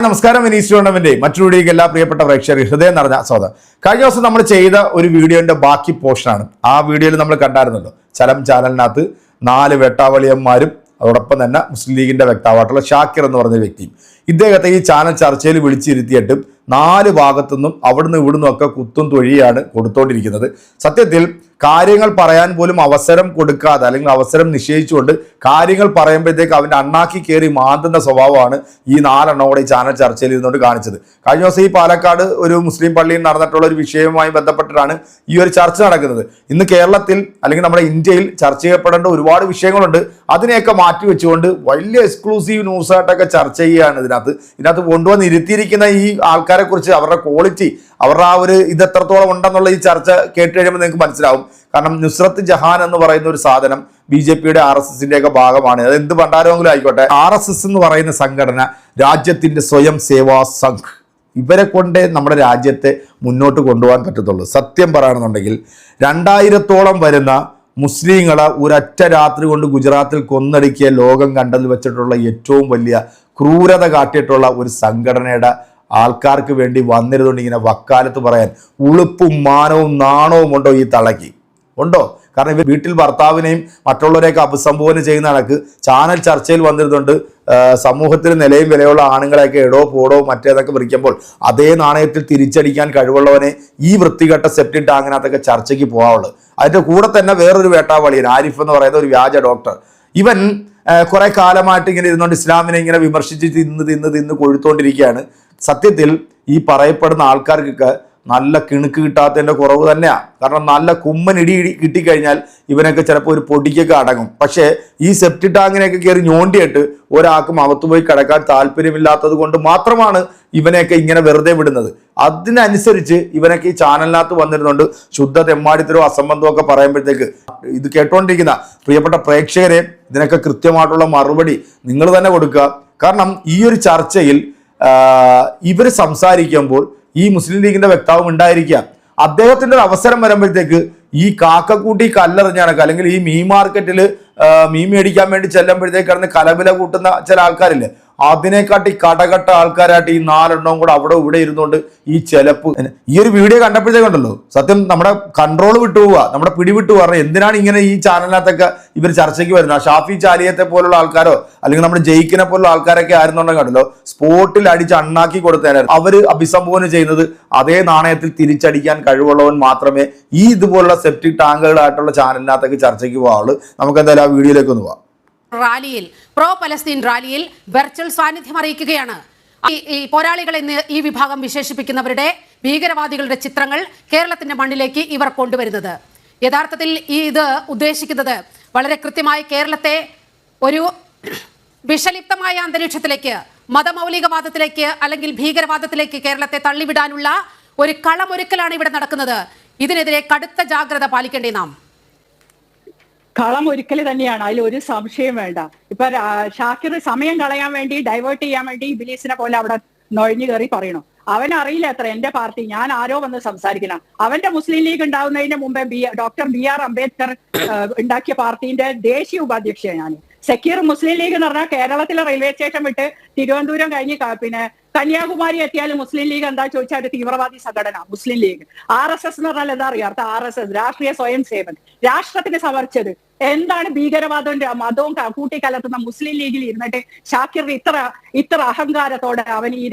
നമസ്കാരം വിനീസ് ടൂർണമെന്റ് മറ്റൊരു എല്ലാ പ്രിയപ്പെട്ട പ്രേക്ഷകർ ഹൃദയം നിറഞ്ഞ സ്വാഗതം. കഴിഞ്ഞ ദിവസം നമ്മൾ ചെയ്ത ഒരു വീഡിയോന്റെ ബാക്കി പോർഷനാണ് ആ വീഡിയോയിൽ നമ്മൾ കണ്ടായിരുന്നല്ലോ ചലം ചാനലിനകത്ത് നാല് വേട്ടാവളിയന്മാരും അതോടൊപ്പം തന്നെ മുസ്ലിം ലീഗിന്റെ വ്യക്താവായിട്ടുള്ള ഷാക്കിർ എന്ന് പറഞ്ഞ വ്യക്തിയും ഇദ്ദേഹത്തെ ഈ ചാനൽ ചർച്ചയിൽ വിളിച്ചിരുത്തിയിട്ടും നാല് ഭാഗത്തു നിന്നും അവിടുന്ന് ഇവിടുന്നും ഒക്കെ കുത്തും തൊഴിയാണ് കൊടുത്തോണ്ടിരിക്കുന്നത്. സത്യത്തിൽ കാര്യങ്ങൾ പറയാൻ പോലും അവസരം കൊടുക്കാതെ അല്ലെങ്കിൽ അവസരം നിശ്ചയിച്ചുകൊണ്ട് കാര്യങ്ങൾ പറയുമ്പോഴത്തേക്ക് അവന്റെ അണ്ണാക്കി കയറി മാന്തുന്ന സ്വഭാവമാണ് ഈ നാലെണ്ണം കൂടെ ഈ ചാനൽ ചർച്ചയിൽ ഇരുന്നുകൊണ്ട് കാണിച്ചത്. കഴിഞ്ഞ ദിവസം ഈ പാലക്കാട് ഒരു മുസ്ലിം പള്ളിയിൽ നടന്നിട്ടുള്ള ഒരു വിഷയവുമായി ബന്ധപ്പെട്ടിട്ടാണ് ഈ ഒരു ചർച്ച നടക്കുന്നത്. ഇന്ന് കേരളത്തിൽ അല്ലെങ്കിൽ നമ്മുടെ ഇന്ത്യയിൽ ചർച്ച ചെയ്യപ്പെടേണ്ട ഒരുപാട് വിഷയങ്ങളുണ്ട്. അതിനെയൊക്കെ മാറ്റി വെച്ചുകൊണ്ട് വലിയ എക്സ്ക്ലൂസീവ് ന്യൂസായിട്ടൊക്കെ ചർച്ച ചെയ്യുകയാണ് ഇതിനകത്ത്. ഇതിനകത്ത് കൊണ്ടുവന്ന് ഇരുത്തിയിരിക്കുന്ന ഈ ആൾക്കാരെ കുറിച്ച് അവരുടെ ക്വാളിറ്റി അവരുടെ ആ ഒരു ഇത് എത്രത്തോളം ഉണ്ടെന്നുള്ള ഈ ചർച്ച കേട്ട് കഴിയുമ്പോൾ നിങ്ങൾക്ക് മനസ്സിലാവും. കാരണം നുസ്രത്ത് ജഹാൻ എന്ന് പറയുന്ന ഒരു സാധനം ബി ജെ പിയുടെ ആർ എസ് എസിന്റെ ഒക്കെ ഭാഗമാണ്. അത് എന്ത് ഭണ്ഡാരമെങ്കിലും ആയിക്കോട്ടെ. ആർ എസ് എസ് എന്ന് പറയുന്ന സംഘടന രാജ്യത്തിന്റെ സ്വയം സേവാ സംഘ്. ഇവരെ കൊണ്ടേ നമ്മുടെ രാജ്യത്തെ മുന്നോട്ട് കൊണ്ടുപോകാൻ പറ്റത്തുള്ളൂ. സത്യം പറയുകയാണെന്നുണ്ടെങ്കിൽ രണ്ടായിരത്തോളം വരുന്ന മുസ്ലിങ്ങളെ ഒരൊറ്റ രാത്രി കൊണ്ട് ഗുജറാത്തിൽ കൊന്നടുക്കിയ ലോകം കണ്ടതിൽ വെച്ചിട്ടുള്ള ഏറ്റവും വലിയ ക്രൂരത കാട്ടിയിട്ടുള്ള ഒരു സംഘടനയുടെ ആൾക്കാർക്ക് വേണ്ടി വന്നിരുന്നുണ്ട് ഇങ്ങനെ വക്കാലത്ത് പറയാൻ ഉളുപ്പും മാനവും നാണവും ഉണ്ടോ ഈ തളയ്ക്ക് ഉണ്ടോ? കാരണം ഇവർ വീട്ടിൽ ഭർത്താവിനെയും മറ്റുള്ളവരെയൊക്കെ അഭിസംബോധന ചെയ്യുന്ന കണക്ക് ചാനൽ ചർച്ചയിൽ വന്നിരുന്നുണ്ട് സമൂഹത്തിന് നിലയും വിലയുള്ള ആണുങ്ങളെയൊക്കെ എടോ പോടോ മറ്റേതൊക്കെ വിളിക്കുമ്പോൾ അതേ നാണയത്തിൽ തിരിച്ചടിക്കാൻ കഴിവുള്ളവനെ ഈ വൃത്തികെട്ട സെപ്റ്റിൻ ടാങ്ങിനകത്തൊക്കെ ചർച്ചയ്ക്ക് പോകാവുള്ളൂ അതിന്റെ കൂടെ തന്നെ വേറൊരു വേട്ടാവളിയൻ ആരിഫ് എന്ന് പറയുന്ന ഒരു വ്യാജ ഡോക്ടർ. ഇവൻ കുറെ കാലമായിട്ട് ഇങ്ങനെ ഇരുന്നുകൊണ്ട് ഇസ്ലാമിനെ ഇങ്ങനെ വിമർശിച്ച് തിന്ന് തിന്ന് തിന്ന് കൊഴുത്തോണ്ടിരിക്കുകയാണ്. സത്യത്തിൽ ഈ പറയപ്പെടുന്ന ആൾക്കാർക്കൊക്കെ നല്ല കിണുക്ക് കിട്ടാത്തതിന്റെ കുറവ് തന്നെയാണ് കാരണം നല്ല കുമ്മൻ ഇടി കിട്ടിക്കഴിഞ്ഞാൽ ഇവനൊക്കെ ചിലപ്പോൾ ഒരു പൊടിക്കൊക്കെ അടങ്ങും. പക്ഷേ ഈ സെപ്റ്റി ടാങ്കിനെയൊക്കെ കയറി ഞോണ്ടിയിട്ട് ഒരാൾക്കും അകത്തു പോയി കിടക്കാൻ താല്പര്യമില്ലാത്തത് കൊണ്ട് മാത്രമാണ് ഇവനെയൊക്കെ ഇങ്ങനെ വെറുതെ വിടുന്നത്. അതിനനുസരിച്ച് ഇവനൊക്കെ ഈ ചാനലിനകത്ത് വന്നിരുന്നുണ്ട് ശുദ്ധ തെമ്മാടിത്തരോ അസംബന്ധമോ ഒക്കെ പറയുമ്പോഴത്തേക്ക് ഇത് കേട്ടോണ്ടിരിക്കുന്ന പ്രിയപ്പെട്ട പ്രേക്ഷകരെ ഇതിനൊക്കെ കൃത്യമായിട്ടുള്ള മറുപടി നിങ്ങൾ തന്നെ കൊടുക്കുക. കാരണം ഈ ഒരു ചർച്ചയിൽ ഇവർ സംസാരിക്കുമ്പോൾ ഈ മുസ്ലിം ലീഗിന്റെ വ്യക്താവും ഉണ്ടായിരിക്കാം അദ്ദേഹത്തിന്റെ ഒരു അവസരം വരുമ്പോഴത്തേക്ക് ഈ കാക്കക്കൂട്ടി കല്ലെറിഞ്ഞ അല്ലെങ്കിൽ ഈ മീൻ മാർക്കറ്റിൽ മീൻ മേടിക്കാൻ വേണ്ടി ചെല്ലുമ്പോഴത്തേക്ക് കിടന്ന് കലവില കൂട്ടുന്ന ചില ആൾക്കാരില്ലേ അതിനെക്കാട്ടി കടകട്ട ആൾക്കാരായിട്ട് ഈ നാലെണ്ണവും കൂടെ അവിടെ ഇവിടെ ഇരുന്നുകൊണ്ട് ഈ ചെലപ്പ്. ഈ ഒരു വീഡിയോ കണ്ടപ്പോഴത്തേക്കുണ്ടല്ലോ സത്യം നമ്മുടെ കൺട്രോൾ വിട്ടു പോവുക നമ്മുടെ പിടി വിട്ടു പോവുക. കാരണം എന്തിനാണ് ഇങ്ങനെ ഈ ചാനലിനകത്തൊക്കെ ഇവർ ചർച്ചയ്ക്ക് വരുന്നത്? ഷാഫി ചാലിയത്തെ പോലുള്ള ആൾക്കാരോ അല്ലെങ്കിൽ നമ്മുടെ ജയിക്കിനെ പോലുള്ള ആൾക്കാരൊക്കെ ആയിരുന്നുണ്ടെങ്കിൽ കണ്ടല്ലോ സ്പോട്ടിൽ അടിച്ച് അണ്ണാക്കി കൊടുത്തേനായിരുന്നു അവർ അഭിസംബോധന ചെയ്യുന്നത് അതേ നാണയത്തിൽ തിരിച്ചടിക്കാൻ കഴിവുള്ളവൻ മാത്രമേ ഈ ഇതുപോലുള്ള സെപ്റ്റിക് ടാങ്കുകളായിട്ടുള്ള ചാനലിനകത്തൊക്കെ ചർച്ചയ്ക്ക് പോകാവുള്ളൂ. നമുക്ക് എന്തായാലും ആ വീഡിയോയിലേക്ക് ഒന്ന് പോവാം. റാലിയിൽ പ്രോ പലസ്തീൻ റാലിയിൽ വെർച്വൽ സാന്നിധ്യം അറിയിക്കുകയാണ്. ഈ- പോരാളികൾ എന്ന് ഈ വിഭാഗം വിശേഷിപ്പിക്കുന്നവരുടെ ഭീകരവാദികളുടെ ചിത്രങ്ങൾ കേരളത്തിന്റെ മണ്ണിലേക്ക് ഇവർ കൊണ്ടുവരുന്നത്. യഥാർത്ഥത്തിൽ ഈ ഇത് ഉദ്ദേശിക്കുന്നത് വളരെ കൃത്യമായി കേരളത്തെ ഒരു വിഷലിപ്തമായ അന്തരീക്ഷത്തിലേക്ക് മതമൗലികവാദത്തിലേക്ക് അല്ലെങ്കിൽ ഭീകരവാദത്തിലേക്ക് കേരളത്തെ തള്ളിവിടാനുള്ള ഒരു കളമൊരുക്കലാണ് ഇവിടെ നടക്കുന്നത്. ഇതിനെതിരെ കടുത്ത ജാഗ്രത പാലിക്കേണ്ടേ നാം. കളം ഒരിക്കൽ തന്നെയാണ്. അതിൽ ഒരു സംശയം വേണ്ട. ഇപ്പൊ ഷാക്കിർ സമയം കളയാൻ വേണ്ടി ഡൈവേർട്ട് ചെയ്യാൻ വേണ്ടി ഇബിലീസിനെ പോലെ അവിടെ നൊഴിഞ്ഞു കയറി പറയണു. അറിയില്ല അത്ര എന്റെ പാർട്ടി ഞാൻ ആരോ വന്ന് സംസാരിക്കണം. അവന്റെ മുസ്ലിം ലീഗ് ഉണ്ടാവുന്നതിന് മുമ്പേ B doctor B R Ambedkar ഉണ്ടാക്കിയ പാർട്ടിന്റെ ദേശീയ ഉപാധ്യക്ഷയാണ് ഞാൻ. സെക്യൂർ മുസ്ലിം ലീഗ് എന്ന് പറഞ്ഞാൽ കേരളത്തിലെ റെയിൽവേ സ്റ്റേഷൻ വിട്ട് തിരുവനന്തപുരം കഴിഞ്ഞ് പിന്നെ കന്യാകുമാരി എത്തിയാൽ മുസ്ലിം ലീഗ് എന്താ ചോദിച്ചാൽ ഒരു തീവ്രവാദി സംഘടന Muslim League. R S S എന്ന് പറഞ്ഞാൽ എന്താ അറിയാം? അർത്ഥം ആർ എസ് എസ് രാഷ്ട്രീയ സ്വയം സേവൻ രാഷ്ട്രത്തിന് സമർച്ചത് എന്താണ് ഭീകരവാദവും മതവും കൂട്ടിക്കലർത്തുന്ന മുസ്ലിം ലീഗിൽ ഇരുന്നിട്ട് ഷാക്കിർ ഇത്ര ഇത്ര അഹങ്കാരത്തോടെ അവൻ ഈ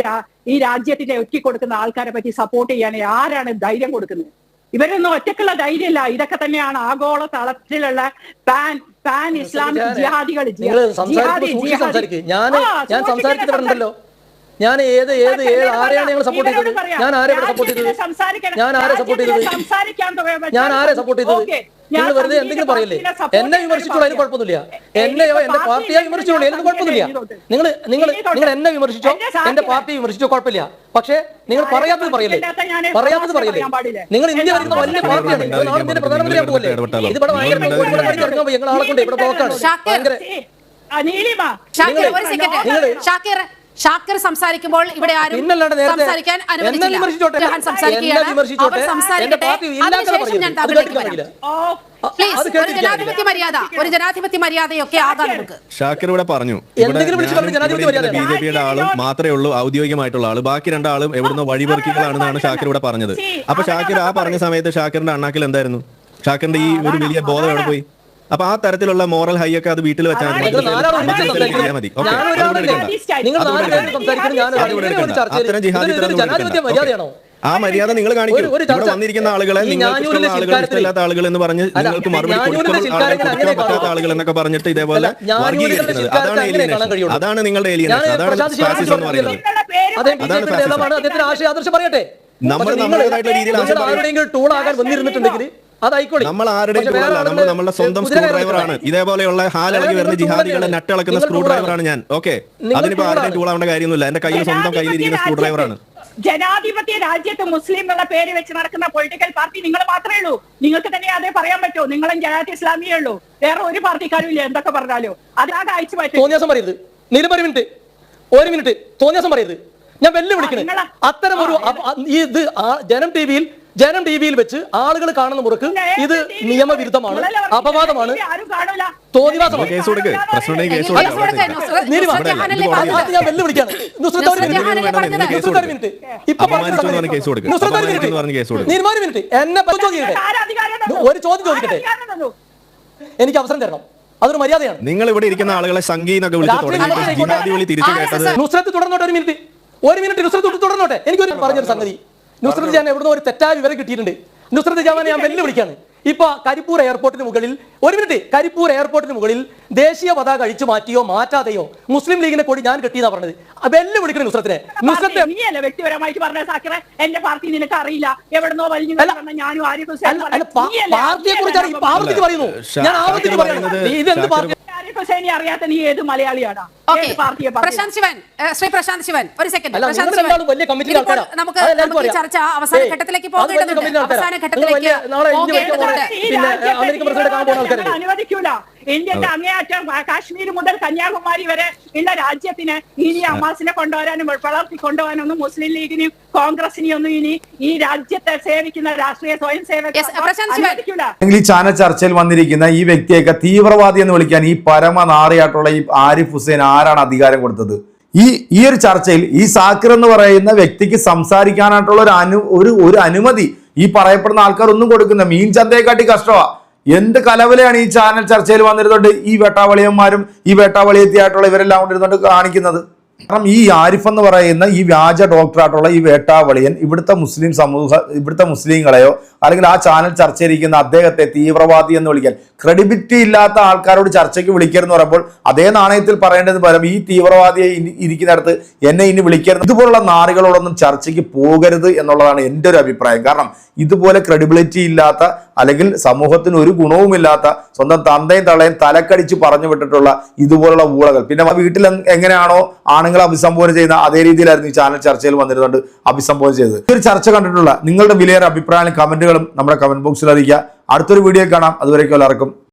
ഈ രാജ്യത്തിന്റെ ഒറ്റ കൊടുക്കുന്ന ആൾക്കാരെ പറ്റി സപ്പോർട്ട് ചെയ്യാൻ ആരാണ് ധൈര്യം കൊടുക്കുന്നത്? ഇവരൊന്നും ഒറ്റക്കുള്ള ധൈര്യമില്ല. ഇതൊക്കെ തന്നെയാണ് ആഗോള തലത്തിലുള്ള പാൻ പാൻ ഇസ്ലാമിക് ജിഹാദികൾ ഞാൻ സംസാരിക്കുന്നുണ്ടല്ലോ ഞാൻ ഏത് ഏത് ഏത് ആരെയാണ് നിങ്ങൾ സപ്പോർട്ട് ചെയ്തത്? ഞാൻ ആരെ സപ്പോർട്ട് ചെയ്തത്? ഞാൻ ആരെ സപ്പോർട്ട് ചെയ്തത്? ഞാൻ ആരെ സപ്പോർട്ട് ചെയ്തത്? നിങ്ങൾ വെറുതെ എന്തെങ്കിലും പറയില്ലേ? എന്നെ വിമർശിച്ചോളൂ അതിന് കുഴപ്പമൊന്നുമില്ല. എന്നെയോ എന്റെ പാർട്ടിയെ വിമർശിച്ചോളൂ എനിക്ക് കുഴപ്പമൊന്നുമില്ല. നിങ്ങൾ നിങ്ങൾ നിങ്ങൾ എന്നെ വിമർശിച്ചോ? എന്റെ പാർട്ടിയെ വിമർശിച്ചോ? കുഴപ്പമില്ല. പക്ഷേ നിങ്ങൾ പറയാത്തത് പറയില്ലേ? പറയാത്തത് പറയില്ലേ? നിങ്ങൾ ഇന്ത്യ വരുന്ന വലിയ പാർട്ടിയാണ്. നിങ്ങൾ നാളെ ഇന്ത്യയുടെ പ്രധാനമന്ത്രിയാൻ ഇത് ഇവിടെ ഭയങ്കര ഞങ്ങൾ ആളെ കൊണ്ട് ഇവിടെ. ഭയങ്കര ഷാക്കിർ ഷാക്കിർ സംസാരിക്കുമ്പോൾ ഇവിടെ ആരും സംസാരിക്കാൻ അനുവദിച്ചില്ല സംസാരിക്കട്ടെ. പ്ലീസ് ഒരു ജനാധിപത്യ മര്യാദ. ഒരു ജനാധിപത്യ മര്യാദയൊക്കെ ആകാം നമുക്ക്. ഷാക്കർ ഇവിടെ പറഞ്ഞു. ബി മര്യാദ ജെ പിയുടെ ആളും മാത്രമേ ഉള്ളൂ ഔദ്യോഗികമായിട്ടുള്ള ആൾ. ബാക്കി രണ്ടാളും എവിടുന്ന് വഴിപറിക്കുകകളാണെന്നാണ് ഷാക്കർ ഇവിടെ പറഞ്ഞത്. അപ്പൊ ഷാക്കിർ ആ പറഞ്ഞ സമയത്ത് ഷാക്കിറിന്റെ അണ്ണാക്കിൽ എന്തായിരുന്നു? ഷാക്കിറിന്റെ ഈ ഒരു വലിയ ബോധം എവിടെ പോയി? അപ്പൊ ആ തരത്തിലുള്ള മോറൽ ഹൈ ഒക്കെ അത് വീട്ടിൽ വെച്ചാൽ മതി. അത്തരം ജിഹാദി ആ മര്യാദ നിങ്ങൾ കാണിക്കും. ഇവിടെ വന്നിരിക്കുന്ന ആളുകളെ നിങ്ങൾക്ക് ആളുകൾ ഇഷ്ടമില്ലാത്ത ആളുകൾ എന്ന് പറഞ്ഞ് നിങ്ങൾക്ക് മറുപടി കൊടുക്കാൻ പറ്റാത്ത ആളുകൾ എന്നൊക്കെ പറഞ്ഞിട്ട് ഇതേപോലെ വർഗീകരിക്കുന്നത്. അതാണ്. അതാണ് നിങ്ങളുടെ alienation. അതാണ് ഫാസിസം എന്ന് പറയുന്നത്. അതാണ് നമ്മൾ നമ്മുടേതായിട്ടുള്ള രീതിയിൽ ടൂൾ ആകാൻ വന്നിരുന്നിട്ടുണ്ടെങ്കിൽ നമ്മൾ ആരുടെയും നമ്മുടെ സ്വന്തം സ്ക്രൂ ഡ്രൈവറാണ് ഇതേപോലെയുള്ള ഹാലിളകി വരുന്ന ജിഹാദികളെ. നട്ടിളക്കുന്ന സ്ക്രൂ ഡ്രൈവറാണ് ഞാൻ. ഓക്കെ. അതിനിപ്പോ ആരുടെയും ടൂൾ കാര്യമൊന്നുമില്ല. എന്റെ കയ്യിൽ സ്വന്തം കയ്യിലിരിക്കുന്ന സ്ക്രൂ ഡ്രൈവറാണ് ജനാധിപത്യ രാജ്യത്ത് മുസ്ലിം എന്ന പേര് വെച്ച് നടക്കുന്ന പൊളിറ്റിക്കൽ പാർട്ടി നിങ്ങൾ മാത്രമേ ഉള്ളൂ. നിങ്ങൾക്ക് തന്നെ അതേ പറയാൻ പറ്റൂ. നിങ്ങളും ജനാധി ഇസ്ലാമിയേ ഉള്ളൂ. വേറെ ഒരു പാർട്ടിക്കാരും ഇല്ല. എന്തൊക്കെ പറഞ്ഞാലോ. അതാകെ അയച്ചു തോന്നിയാസം പറയരുത്. ഒരു മിനിറ്റ്. ഒരു മിനിറ്റ്. തോന്നിയാസം പറയരുത്. ഞാൻ വെല്ലുവിളിക്കുന്നത് അത്തരം ഒരു ഇത് ജനം ടി വിയിൽ ജനം ടി വിയിൽ വെച്ച് ആളുകൾ കാണുന്ന മുറക്ക് ഇത് നിയമവിരുദ്ധമാണ് അപവാദമാണ്. തോന്നിവാസമാണ് ഞാൻ വെല്ലുവിളിക്കാണ്. മിനിറ്റ്. എന്ന് പറഞ്ഞ് സമയത്ത് കേസ് കൊടുക്ക്. നുസ്രത്ത് എന്ന് പറഞ്ഞ് കേസ് കൊടുക്ക്. നീലിമ ഒരു ചോദ്യം ചോദിക്കട്ടെ? എനിക്ക് അവസരം തരണം. അതൊരു മര്യാദയാണ്. നിങ്ങൾ ഇവിടെ ഇരിക്കുന്ന ആളുകളെ സംഗീനൊക്കെ വിളിച്ച് തുടർന്നോട്ടെ ഒരു മിനിറ്റ്. ഒരു മിനിറ്റ് നുസ്രത്ത് തുടർന്നോട്ടെ. എനിക്കൊരു പറഞ്ഞൊരു സംഗതി. നുസ്രത്ത് ജാൻ എവിടുന്ന് ഒരു തെറ്റായ വിവരം കിട്ടിയിട്ടുണ്ട്. നുസ്രത് ജാമാനെ ഞാൻ വെല്ലുവിളിക്കാണ് ഇപ്പൊ കരിപ്പൂർ എയർപോർട്ടിന് മുകളിൽ ഒരു മിനിറ്റ് കരിപ്പൂർ എയർപോർട്ടിന് മുകളിൽ ദേശീയ പതാക അഴിച്ചു മാറ്റിയോ മാറ്റാതെയോ? മുസ്ലിം ലീഗിനെ കൂടി ഞാൻ കെട്ടിയെന്നാ പറഞ്ഞത്. ആ വെല്ലുവിളിക്കണം നുസ്രത്തിനെ നുസ്രത്തെ നീയല്ലേ വ്യക്തിപരമായിട്ട് പറഞ്ഞ സാക്കറെ എന്റെ പാർട്ടി നിനക്ക് അറിയില്ല എവിടുന്നോ വലിഞ്ഞു? പാർട്ടിയെ കുറിച്ച് നീയല്ലേ ആവർത്തിച്ച് പറയുന്നു. ഞാൻ ആവർത്തിച്ച് പറയുന്നു. പറയുന്നത് ഇതെന്ത് ഷാക്കിർ പാർട്ടി ഹുസൈനെ അറിയാത്ത നീ ഏത് മലയാളിയാടാ ഏത് പാർട്ടിയെ പ്രശാന്ത് ശിവൻ. ശ്രീ പ്രശാന്ത് ശിവൻ. ഒരു സെക്കൻഡ് പ്രശാന്ത് ശിവൻ. നമുക്ക് നമുക്ക് ചർച്ച അവസാന ഘട്ടത്തിലേക്ക് പോകേണ്ടതുണ്ട്. അവസാന ഘട്ടത്തിലേക്ക് പോകേണ്ടതുണ്ട്? അനുവദിക്കൂല. ഇന്ത്യന്റെ അങ്ങേയറ്റം കാശ്മീർ മുതൽ കന്യാകുമാരി വരെ ഉള്ള രാജ്യത്തിന് ഇനി അമാസിനെ കൊണ്ടുവരാനും വളർത്തി കൊണ്ടുപോകാനൊന്നും മുസ്ലിം ലീഗിനും കോൺഗ്രസിനെയും ഒന്നും ഇനി ഈ രാജ്യത്തെ സേവിക്കുന്ന രാഷ്ട്രീയ സ്വയം സേവക ചാനൽ ചർച്ചയിൽ വന്നിരിക്കുന്ന ഈ വ്യക്തിയൊക്കെ തീവ്രവാദി എന്ന് വിളിക്കാൻ ഈ പരമനാറിയായിട്ടുള്ള ഈ ആരിഫ് ഹുസൈൻ ആരാണ് അധികാരം കൊടുത്തത്? ഈ ഈ ഒരു ചർച്ചയിൽ ഈ സാക്കിർ എന്ന് പറയുന്ന വ്യക്തിക്ക് സംസാരിക്കാനായിട്ടുള്ള ഒരു അനു ഒരു ഒരു അനുമതി ഈ പറയപ്പെടുന്ന ആൾക്കാർ ഒന്നും കൊടുക്കുന്ന മീൻ ചന്തയെക്കാട്ടി കഷ്ടമാ എന്ത് കലവലയാണ് ഈ ചാനൽ ചർച്ചയിൽ വന്നിരുന്നുണ്ട് ഈ വേട്ടാവളിയന്മാരും ഈ വേട്ടാവളിയെത്തിയായിട്ടുള്ള ഇവരെല്ലാം കൊണ്ടിരുന്നുണ്ട് കാണിക്കുന്നത്. കാരണം ഈ ആരിഫ് എന്ന് പറയുന്ന ഈ വ്യാജ ഡോക്ടറായിട്ടുള്ള ഈ വേട്ടാവളിയൻ ഇവിടുത്തെ മുസ്ലിം സമൂഹ ഇവിടുത്തെ മുസ്ലിങ്ങളെയോ അല്ലെങ്കിൽ ആ ചാനൽ ചർച്ച ചെയ്തിരിക്കുന്ന അദ്ദേഹത്തെ തീവ്രവാദി എന്ന് വിളിക്കാൻ. ക്രെഡിബിലിറ്റി ഇല്ലാത്ത ആൾക്കാരോട് ചർച്ചയ്ക്ക് വിളിക്കരുതെന്ന് പറയുമ്പോൾ അതേ നാണയത്തിൽ പറയേണ്ടത് പകരം ഈ തീവ്രവാദിയെ ഇരിക്കുന്നിടത്ത് എന്നെ ഇനി വിളിക്കരുത്. ഇതുപോലുള്ള നാറികളോടൊന്നും ചർച്ചയ്ക്ക് പോകരുത് എന്നുള്ളതാണ് എന്റെ ഒരു അഭിപ്രായം. കാരണം ഇതുപോലെ ക്രെഡിബിലിറ്റി ഇല്ലാത്ത അല്ലെങ്കിൽ സമൂഹത്തിന് ഒരു ഗുണവുമില്ലാത്ത സ്വന്തം തന്തയും തള്ളയും തലക്കടിച്ച് പറഞ്ഞു വിട്ടിട്ടുള്ള ഇതുപോലുള്ള ഊളകൾ. പിന്നെ വീട്ടിൽ എങ്ങനെയാണോ ആണുങ്ങളെ അഭിസംബോധന ചെയ്യുന്ന അതേ രീതിയിലായിരുന്നു ഈ ചാനൽ ചർച്ചയിൽ വന്നിരുന്നുകൊണ്ട് അഭിസംബോധന ചെയ്തത്. ഈ ഒരു ചർച്ച കണ്ടിട്ടുള്ള നിങ്ങളുടെ വിലയേറെ അഭിപ്രായങ്ങളും കമന്റുകളും നമ്മുടെ കമന്റ് ബോക്സിൽ അറിയിക്കുക അടുത്തൊരു വീഡിയോ കാണാം അതുവരേക്കും എല്ലാവർക്കും